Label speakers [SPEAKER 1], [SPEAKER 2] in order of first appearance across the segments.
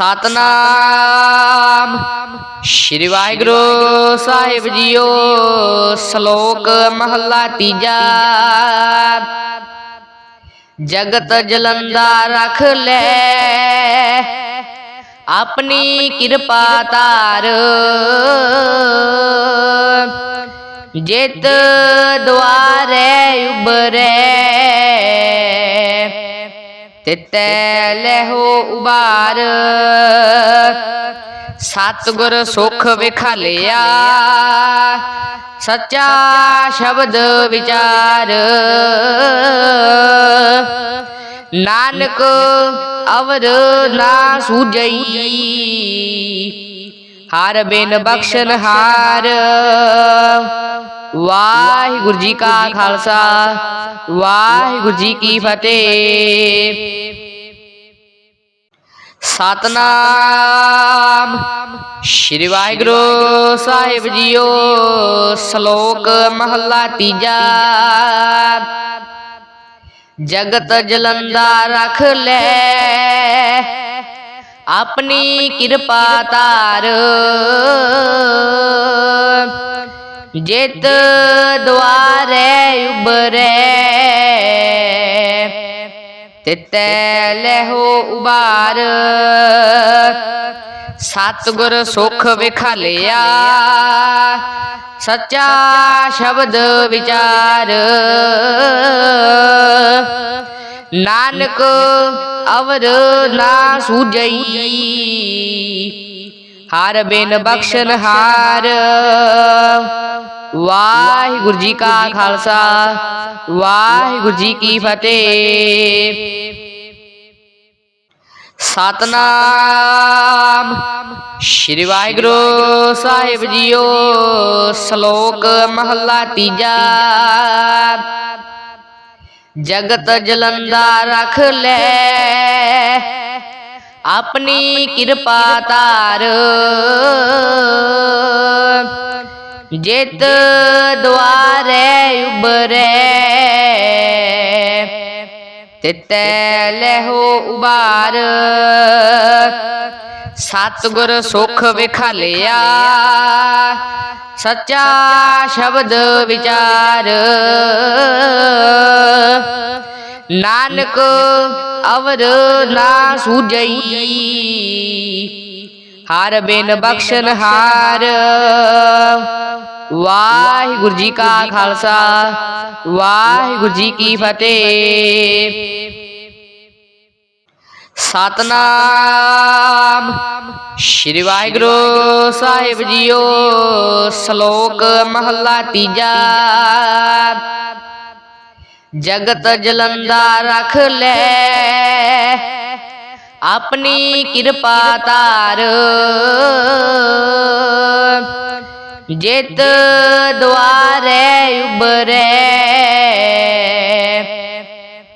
[SPEAKER 1] ਸਤਨਾਮ। ਸ਼੍ਰੀ ਵਾਹਿਗੁਰੂ ਸਾਹਿਬ ਜੀਓ, ਸ਼ਲੋਕ ਮਹੱਲਾ ਤੀਜਾ। ਜਗਤ ਜਲੰਦਾ ਰਖ ਲੈ। ਆਪਣੀ ਕਿਰਪਾ ਤਾਰ ਜਿਤ ਦੁਆਰੇ ਉਬਰੇ ਤਿਤੈ ਲਹੋ ਉਬਾਰ। ਸਤਿਗੁਰ ਸੁਖ ਵਿਖਾਲਿਆ। ਸੱਚਾ ਸ਼ਬਦ ਵਿਚਾਰ। ਨਾਨਕ ਅਵਰ ਨਾ ਸੁਜਈ ਹਰ ਬਿਨ ਬਖਸ਼ਨ ਹਾਰ ਵਾਹਿਗੁਰੂ ਜੀ ਕਾ ਖਾਲਸਾ ਵਾਹਿਗੁਰੂ ਜੀ ਕੀ ਫਤਿਹ। ਸਤਨਾਮ। ਸ਼੍ਰੀ ਵਾਹਿਗੁਰੂ ਸਾਹਿਬ ਜੀਓ ਸ਼ਲੋਕ ਮਹੱਲਾ ਤੀਜਾ। ਜਗਤ ਜਲੰਦਾ ਰਖ ਲੈ ਆਪਣੀ ਕਿਰਪਾ ਤਾਰ ਜਿਤ ਦੁਆਰੇ ਉਬਰੇ ਤਿਤੈ ਲਹੋ ਉਬਾਰ ਸਤਿਗੁਰ ਸੁਖ ਵਿਖਾਲਿਆ। ਸੱਚਾ ਸ਼ਬਦ ਵਿਚਾਰ। ਨਾਨਕ ਅਵਰ ਨਾ ਸੂਝਈ। ਹਰ ਬਿਨ ਬਖਸ਼ਨ ਹਾਰ। ਵਾਹਿਗੁਰੂ ਜੀ ਕਾ ਖਾਲਸਾ। ਵਾਹਿਗੁਰੂ ਜੀ ਕੀ ਫਤਿਹ। ਸਤਨਾਮ। ਸ਼੍ਰੀ ਵਾਹਿਗੁਰੂ ਸਾਹਿਬ ਜੀਓ ਸ਼ਲੋਕ ਮਹੱਲਾ ਤੀਜਾ। ਜਗਤ ਜਲੰਦਾ ਰਖ ਲੈ। ਆਪਣੀ ਕਿਰਪਾ ਤਾਰ ਜਿਤ ਦੁਆਰੇ ਉਬਰੇ ਤਿਤੈ ਲਹੋ ਉਬਾਰ ਸਤਿਗੁਰ ਸੁਖ ਵਿਖਾਲਿਆ। ਸੱਚਾ ਸ਼ਬਦ ਵਿਚਾਰ। ਨਾਨਕ ਅਵਰ ਨਾ ਸੂਝਈ। ਹਰ ਬਿਨ ਬਖਸ਼ਨ ਹਾਰ। ਵਾਹਿਗੁਰੂ ਜੀ ਕਾ ਖਾਲਸਾ, ਵਾਹਿਗੁਰੂ ਜੀ ਕੀ ਫਤਿਹ। ਸਤਨਾਮ ਸ਼੍ਰੀ ਵਾਹਿਗੁਰੂ ਸਾਹਿਬ ਜੀਓ, ਸ਼ਲੋਕ ਮਹੱਲਾ ਤੀਜਾ। ਜਗਤ ਜਲੰਦਾ ਰਖ ਲੈ। ਆਪਣੀ ਕਿਰਪਾ ਤਾਰ ਜਿਤ ਦੁਆਰੇ ਉਬਰੇ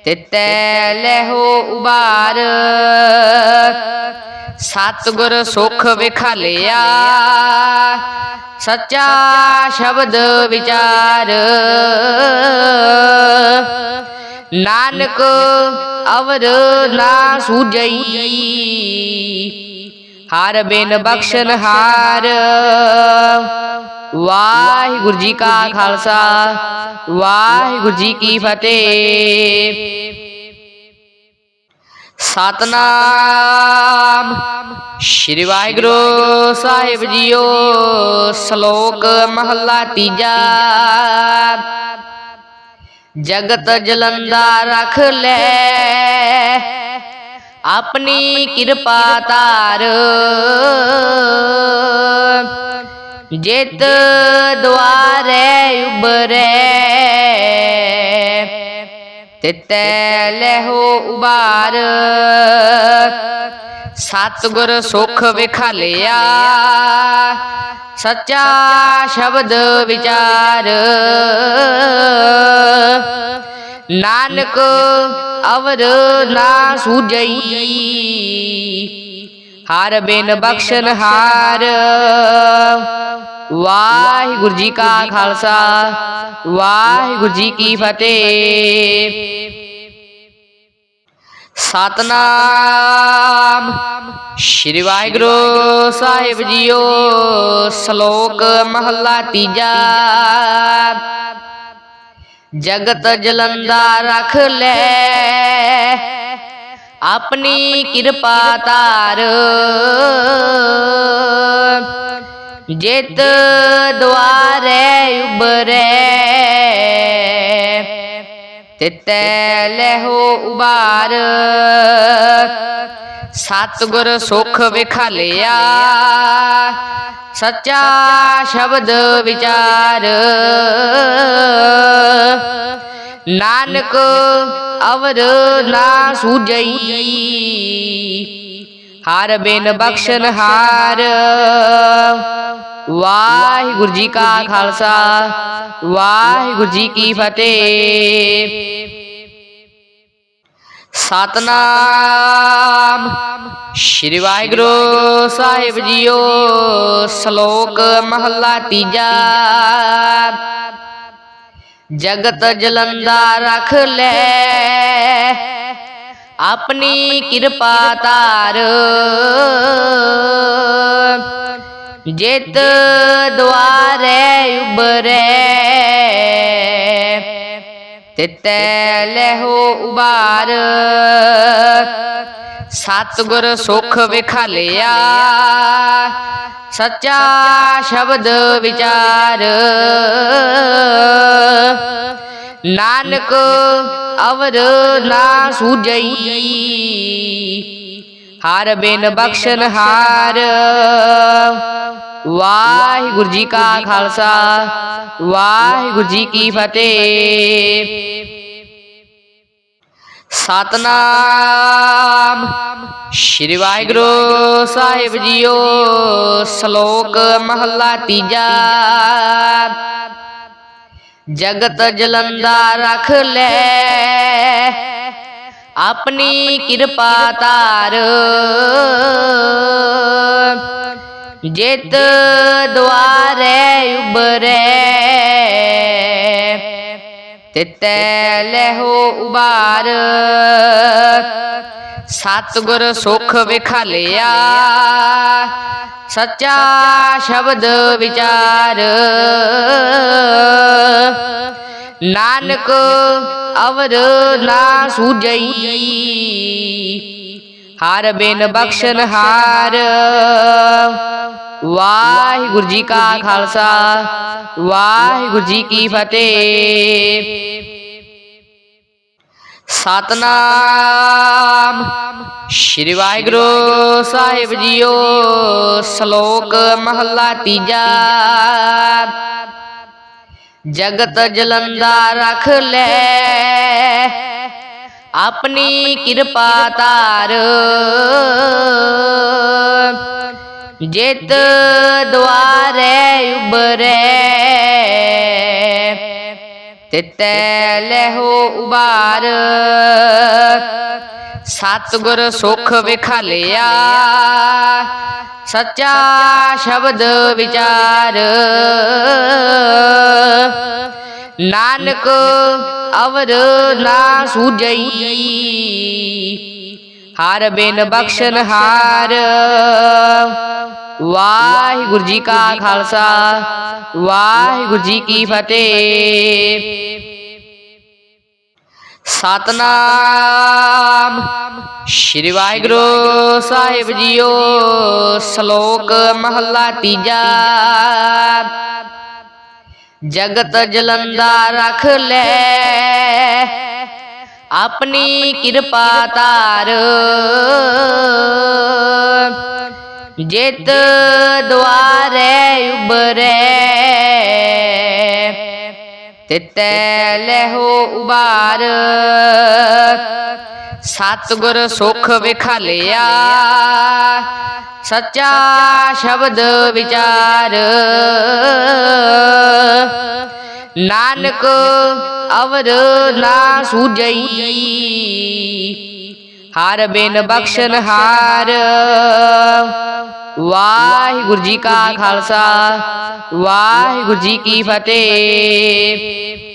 [SPEAKER 1] ਤਿਤੈ ਲਹੋ ਉਬਾਰ ਸਤਿਗੁਰ ਸੁਖ ਵਿਖਾਲਿਆ ਸੱਚਾ ਸ਼ਬਦ ਵਿਚਾਰ। ਨਾਨਕ ਅਵਰ ਨਾ ਸੂਝਈ। ਹਰ ਬਿਨ ਬਖਸ਼ਨ ਹਾਰ। ਵਾਹਿਗੁਰੂ ਜੀ ਕਾ ਖਾਲਸਾ, ਵਾਹਿਗੁਰੂ ਜੀ ਕੀ ਫਤਿਹ। ਸਤਨਾਮ। ਸ਼੍ਰੀ ਵਾਹਿਗੁਰੂ ਸਾਹਿਬ ਜੀਓ, ਸ਼ਲੋਕ ਮਹੱਲਾ ਤੀਜਾ। ਜਗਤ ਜਲੰਦਾ ਰਖ ਲੈ। ਆਪਣੀ ਕਿਰਪਾ ਤਾਰ ਜਿਤ ਦੁਆਰੇ ਉਬਰੇ ਤਿਤੈ ਲਹੋ ਉਬਾਰ। ਸਤਿਗੁਰ ਸੁਖ ਵਿਖਾਲਿਆ। ਸੱਚਾ ਸ਼ਬਦ ਵਿਚਾਰ। ਨਾਨਕ ਅਵਰ ਨਾ ਸੂਝਈ। ਹਰ ਬਿਨ ਬਖਸ਼ਨ ਹਾਰ ਵਾਹਿਗੁਰੂ ਜੀ ਕਾ ਖਾਲਸਾ ਵਾਹਿਗੁਰੂ ਜੀ ਕੀ ਫਤਿਹ। ਸਤਨਾਮ। ਸ਼੍ਰੀ ਵਾਹਿਗੁਰੂ ਸਾਹਿਬ ਜੀਓ ਸ਼ਲੋਕ ਮਹੱਲਾ ਤੀਜਾ। ਜਗਤ ਜਲੰਦਾ ਰਖ ਲੈ ਆਪਣੀ ਕਿਰਪਾ ਤਾਰ ਜਿਤ ਦੁਆਰੇ ਉਬਰੇ ਤਿਤੈ ਲਹੋ ਉਬਾਰ ਸਤਿਗੁਰ ਸੁਖ ਵਿਖਾਲਿਆ, ਸੱਚਾ ਸ਼ਬਦ ਵਿਚਾਰ। ਨਾਨਕ ਅਵਰ ਨਾ ਸੂਝਈ ਹਰ ਬਿਨ ਬਖਸ਼ਨ ਹਾਰ। ਵਾਹਿਗੁਰੂ ਜੀ ਕਾ ਖਾਲਸਾ। ਵਾਹਿਗੁਰੂ ਜੀ ਕੀ ਫਤਿਹ। ਸਤਨਾਮ। ਸ਼੍ਰੀ ਵਾਹਿਗੁਰੂ ਸਾਹਿਬ ਜੀਓ ਸ਼ਲੋਕ ਮਹੱਲਾ ਤੀਜਾ। ਜਗਤ ਜਲੰਦਾ ਰਖ ਲੈ। ਆਪਣੀ ਕਿਰਪਾ ਤਾਰ ਜਿਤ ਦੁਆਰੇ ਉਬਰੇ ਤਿਤੈ ਲਹੋ ਉਬਾਰ ਸਤਿਗੁਰ ਸੁਖ ਵਿਖਾਲਿਆ। ਸੱਚਾ ਸ਼ਬਦ ਵਿਚਾਰ। ਨਾਨਕ ਅਵਰ ਨਾ ਸੂਝਈ। ਹਰ ਬਿਨ ਬਖਸ਼ਨ ਹਾਰ। ਵਾਹਿਗੁਰੂ ਜੀ ਕਾ ਖਾਲਸਾ, ਵਾਹਿਗੁਰੂ ਜੀ ਕੀ ਫਤਿਹ। ਸਤਨਾਮ ਸ਼੍ਰੀ ਵਾਹਿਗੁਰੂ ਸਾਹਿਬ ਜੀਓ, ਸ਼ਲੋਕ ਮਹੱਲਾ ਤੀਜਾ। ਜਗਤ ਜਲੰਦਾ ਰਖ ਲੈ। ਆਪਣੀ ਕਿਰਪਾ ਤਾਰ ਜਿਤ ਦੁਆਰੇ ਉਬਰੇ ਤਿਤੈ ਲਹੋ ਉਬਾਰ ਸਤਿਗੁਰ ਸੁਖ ਵਿਖਾਲਿਆ। ਸੱਚਾ ਸ਼ਬਦ ਵਿਚਾਰ। ਨਾਨਕ ਅਵਰ ਨਾ ਸੂਝਈ। ਹਰ ਬਿਨ ਬਖਸ਼ਨ ਹਾਰ। ਵਾਹਿਗੁਰੂ ਜੀ ਕਾ ਖਾਲਸਾ। ਵਾਹਿਗੁਰੂ ਜੀ ਕੀ ਫਤਿਹ। ਸਤਨਾਮ। ਸ਼੍ਰੀ ਵਾਹਿਗੁਰੂ ਸਾਹਿਬ ਜੀਓ, ਸ਼ਲੋਕ ਮਹੱਲਾ ਤੀਜਾ। ਜਗਤ ਜਲੰਦਾ ਰਖ ਲੈ। ਆਪਣੀ ਕਿਰਪਾ ਤਾਰ ਜਿਤ ਦੁਆਰੇ ਉਬਰੇ ਤਿਤੈ ਲਹੋ ਉਬਾਰ। ਸਤਿਗੁਰ ਸੁਖ ਵਿਖਾਲਿਆ। ਸੱਚਾ ਸ਼ਬਦ ਵਿਚਾਰ। ਨਾਨਕ ਅਵਰ ਨਾ ਸੂਝਈ। ਹਾਰ ਵਾਹਿਗੁਰੂ ਜੀ ਸੁਖ ਵਿਖਾਲਿਆ ਸੱਚਾ ਸ਼ਬਦ ਵਿਚਾਰ ਨਾਨਕ ਅਵਰ ਨਾ ਸੂਝਈ ਹਰ ਬਿਨ ਬਖਸ਼ਨ ਹਾਰ ਵਾਹਿਗੁਰੂ ਜੀ ਕਾ ਖਾਲਸਾ ਵਾਹਿਗੁਰੂ ਜੀ ਕੀ ਫਤਿਹ। ਸਤਨਾਮ ਸ਼੍ਰੀ ਵਾਹਿਗੁਰੂ ਸਾਹਿਬ ਜੀਓ ਸ਼ਲੋਕ ਮਹੱਲਾ ਤੀਜਾ। ਜਗਤ ਜਲੰਦਾ ਰਖ ਲੈ ਆਪਣੀ ਕਿਰਪਾ ਤਾਰ ਜਿਤ ਦੁਆਰੇ ਉਬਰੇ ਤਿਤੈ ਲਹੋ ਉਬਾਰ ਸਤਿਗੁਰ ਸੁਖ ਵਿਖਾਲਿਆ, ਸੱਚਾ ਸ਼ਬਦ ਵਿਚਾਰ। ਨਾਨਕ ਅਵਰ ਨਾ ਸੂਝਈ ਹਰ ਬਿਨ ਬਖਸ਼ਨ ਹਾਰ। ਵਾਹਿਗੁਰੂ ਜੀ ਕਾ ਖਾਲਸਾ। ਵਾਹਿਗੁਰੂ ਜੀ ਕੀ ਫਤਿਹ।